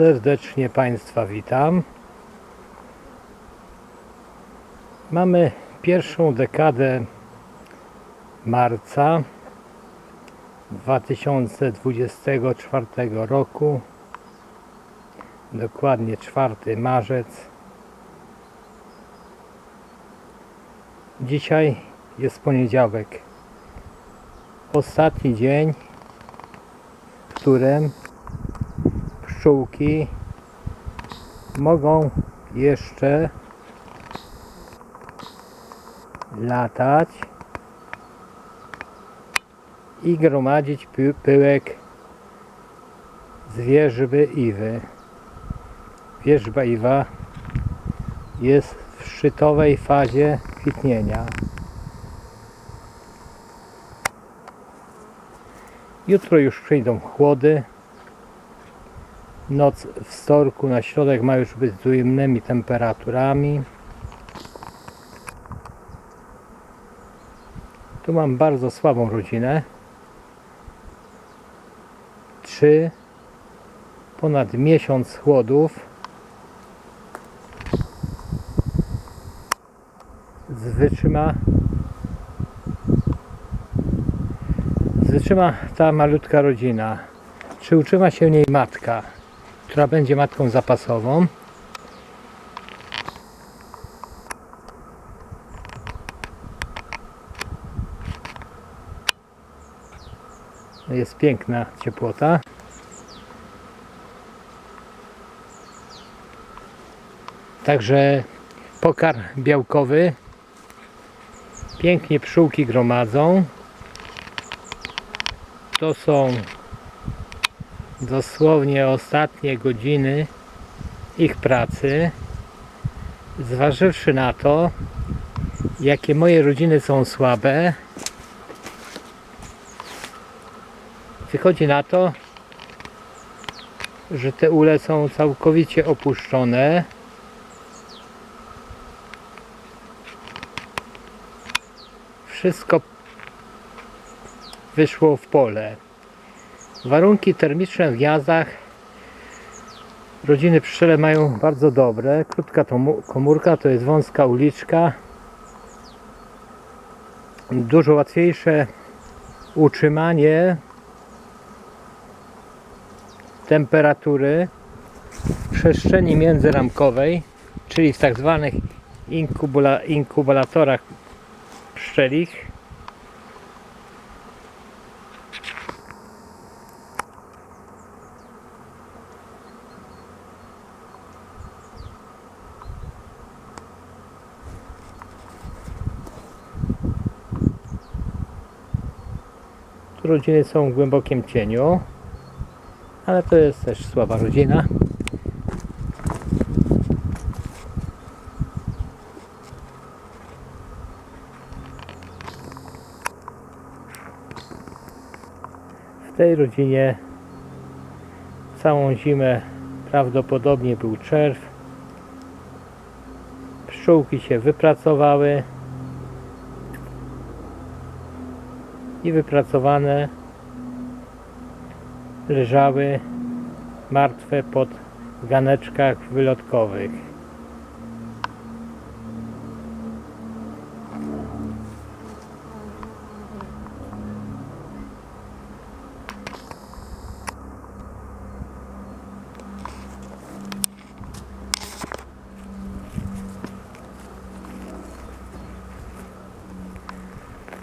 Serdecznie Państwa witam. Mamy pierwszą dekadę marca 2024 roku. Dokładnie 4 marzec. Dzisiaj jest poniedziałek. Ostatni dzień, w którym pszczółki mogą jeszcze latać i gromadzić py- pyłek z wierzby iwy. Wierzba iwa jest w szczytowej fazie kwitnienia. Jutro już przyjdą chłody. Noc w storku na środek ma już być z ujemnymi temperaturami. Tu mam bardzo słabą rodzinę. Trzy ponad miesiąc chłodów. Wytrzyma wytrzyma ta malutka rodzina. Czy utrzyma się w niej matka, która będzie matką zapasową? Jest piękna ciepłota. Także pokarm białkowy. Pięknie pszczółki gromadzą. To są dosłownie ostatnie godziny ich pracy. Zważywszy na to, jakie moje rodziny są słabe, wychodzi na to, że te ule są całkowicie opuszczone. Wszystko wyszło w pole. Warunki termiczne w gniazdach rodziny pszczele mają bardzo dobre. Krótka komórka to jest wąska uliczka. Dużo łatwiejsze utrzymanie temperatury w przestrzeni międzyramkowej, czyli w tak zwanych inkubula- inkubatorach pszczelich. Rodziny są w głębokim cieniu, ale to jest też słaba rodzina. W tej rodzinie całą zimę prawdopodobnie był czerw. Pszczółki się wypracowały i wypracowane leżały martwe pod ganeczkach wylotkowych.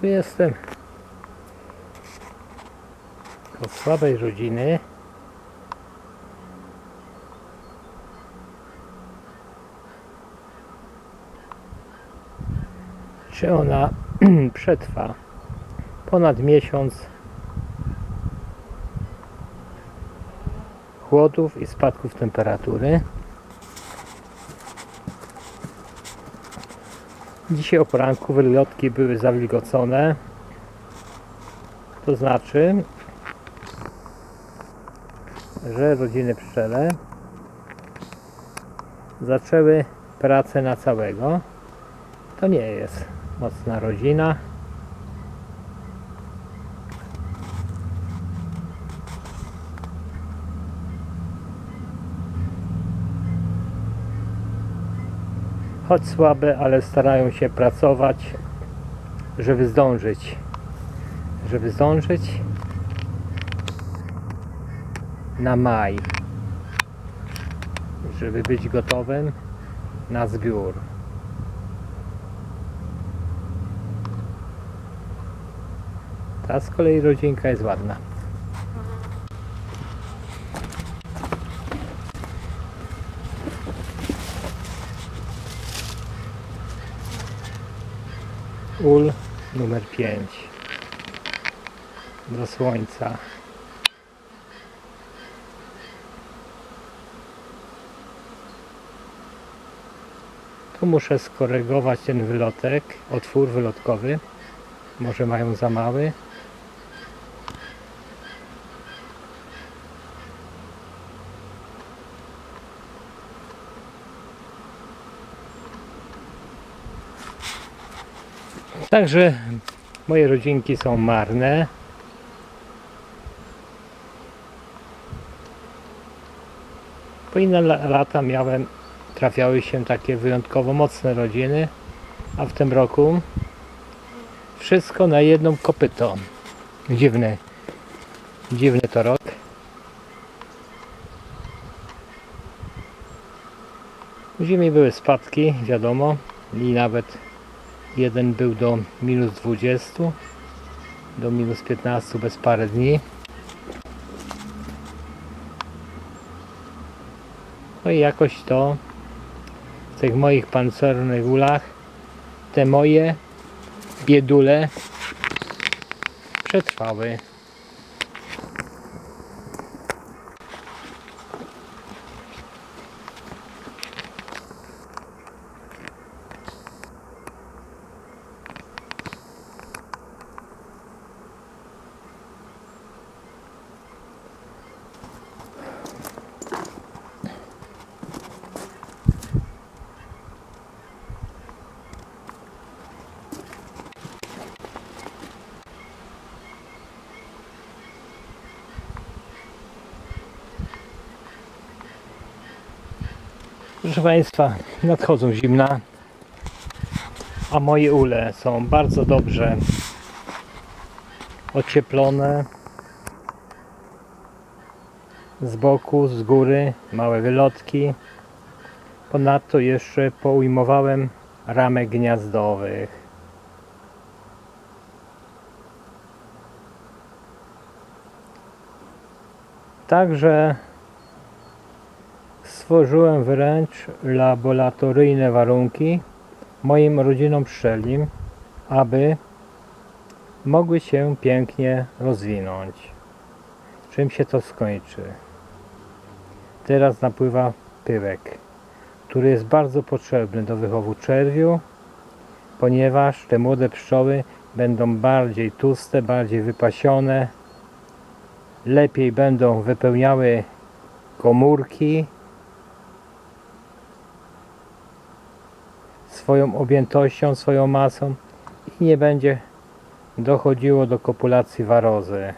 Tu jestem słabej rodziny. Czy ona przetrwa ponad miesiąc chłodów i spadków temperatury? Dzisiaj o poranku wylotki były zawilgocone. To znaczy, że rodziny pszczele zaczęły pracę na całego. To nie jest mocna rodzina. choć słabe, ale starają się pracować, żeby zdążyć. Żeby zdążyć na maj. Żeby być gotowym na zbiór. Ta z kolei rodzinka jest ładna. Ul numer 5 do słońca. Muszę skorygować ten wylotek, otwór wylotkowy. Może mają za mały. Także moje rodzinki są marne. Po inne la- lata miałem, trafiały się takie wyjątkowo mocne rodziny, a w tym roku wszystko na jedną kopyto. Dziwny, dziwny to rok. W zimie były spadki, wiadomo, i nawet Jeden był do minus 20, do minus 15 bez parę dni. No i jakoś to tych moich pancernych ulach te moje biedule przetrwały. Proszę Państwa, nadchodzą zimna, a moje ule są bardzo dobrze ocieplone z boku, z góry, małe wylotki. Ponadto jeszcze poujmowałem ramek gniazdowych. Także stworzyłem wręcz laboratoryjne warunki moim rodzinom pszczelim, aby mogły się pięknie rozwinąć. Czym się to skończy? Teraz napływa pyłek, który jest bardzo potrzebny do wychowu czerwiu, ponieważ te młode pszczoły będą bardziej tłuste, bardziej wypasione, lepiej będą wypełniały komórki swoją objętością, swoją masą i nie będzie dochodziło do kopulacji warozy.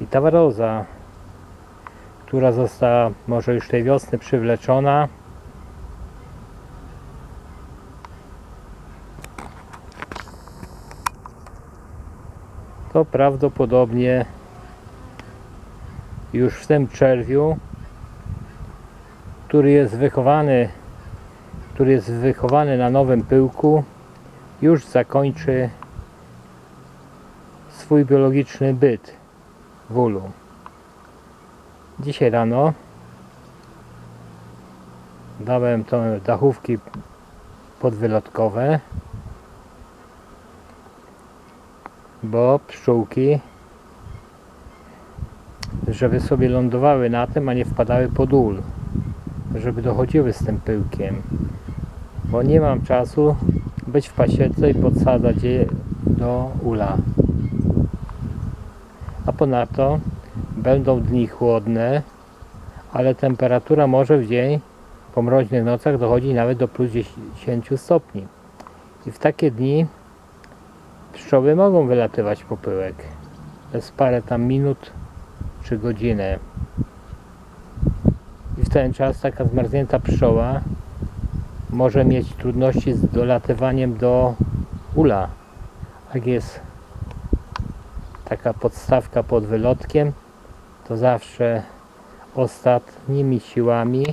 I ta waroza, która została może już tej wiosny przywleczona, to prawdopodobnie już w tym czerwiu który jest wychowany który jest wychowany na nowym pyłku już zakończy swój biologiczny byt w ulu. Dzisiaj rano dałem te dachówki podwylotkowe bo pszczółki żeby sobie lądowały na tym, a nie wpadały pod ul żeby dochodziły z tym pyłkiem. Bo nie mam czasu być w pasiece i podsadzać je do ula. A ponadto będą dni chłodne ale temperatura może w dzień po mroźnych nocach dochodzi nawet do plus 10 stopni. I w takie dni pszczoły mogą wylatywać po pyłek. Bez parę tam minut czy godzinę I w ten czas taka zmarznięta pszczoła może mieć trudności z dolatywaniem do ula. Jak jest taka podstawka pod wylotkiem, to zawsze ostatnimi siłami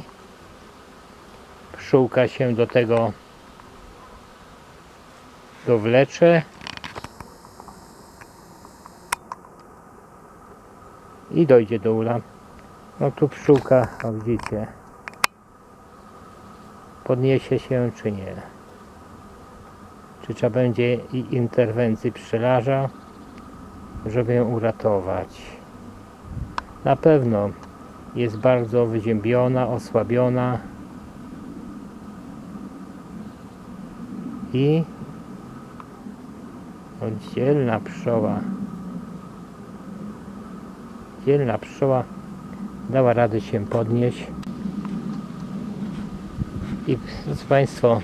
pszczółka się do tego dowlecze i dojdzie do ula. No tu pszczółka, o widzicie, podniesie się czy nie. Czy trzeba będzie i interwencji pszczelarza, żeby ją uratować. Na pewno jest bardzo wyziębiona, osłabiona i oddzielna pszczoła dzielna pszczoła dała radę się podnieść. I drodzy Państwo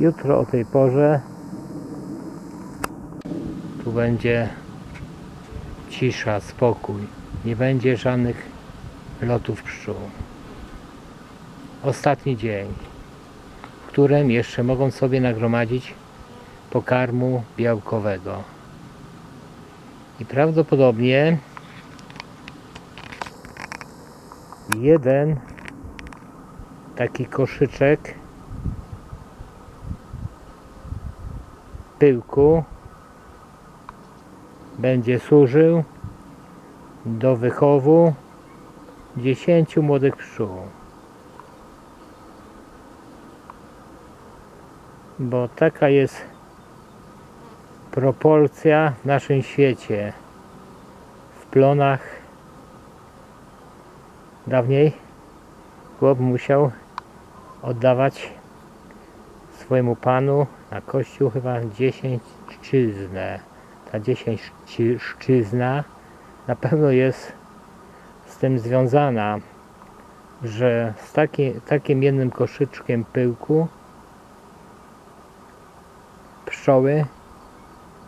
jutro o tej porze tu będzie cisza, spokój. Nie będzie żadnych lotów pszczół. Ostatni dzień w którym jeszcze mogą sobie nagromadzić pokarmu białkowego. I prawdopodobnie jeden taki koszyczek pyłku będzie służył do wychowu 10 młodych pszczół. Bo taka jest proporcja w naszym świecie. W plonach dawniej chłop musiał oddawać swojemu panu na kościół chyba 10 szczyznę. Ta 10 szczy- szczyzna na pewno jest z tym związana, że z taki, takim jednym koszyczkiem pyłku pszczoły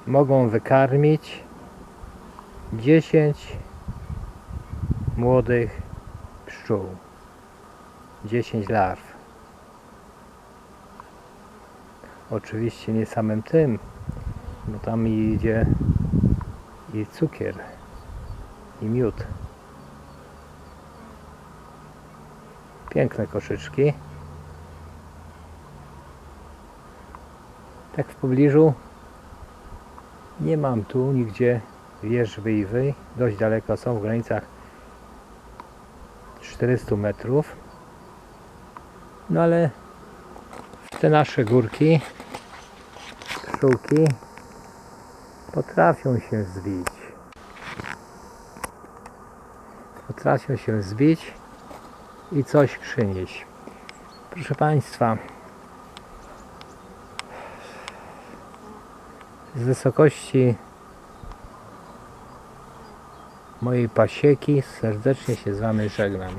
mogą wykarmić 10 młodych pszczół. 10 larw. Oczywiście nie samym tym bo tam idzie i cukier i miód. Piękne koszyczki. Tak w pobliżu nie mam tu nigdzie wież wyjwy. Dość daleko są w granicach 400 metrów. No ale te nasze górki pszczółki potrafią się zbić. Potrafią się zbić i coś przynieść. Proszę Państwa, z wysokości mojej pasieki serdecznie się z Wami żegnam.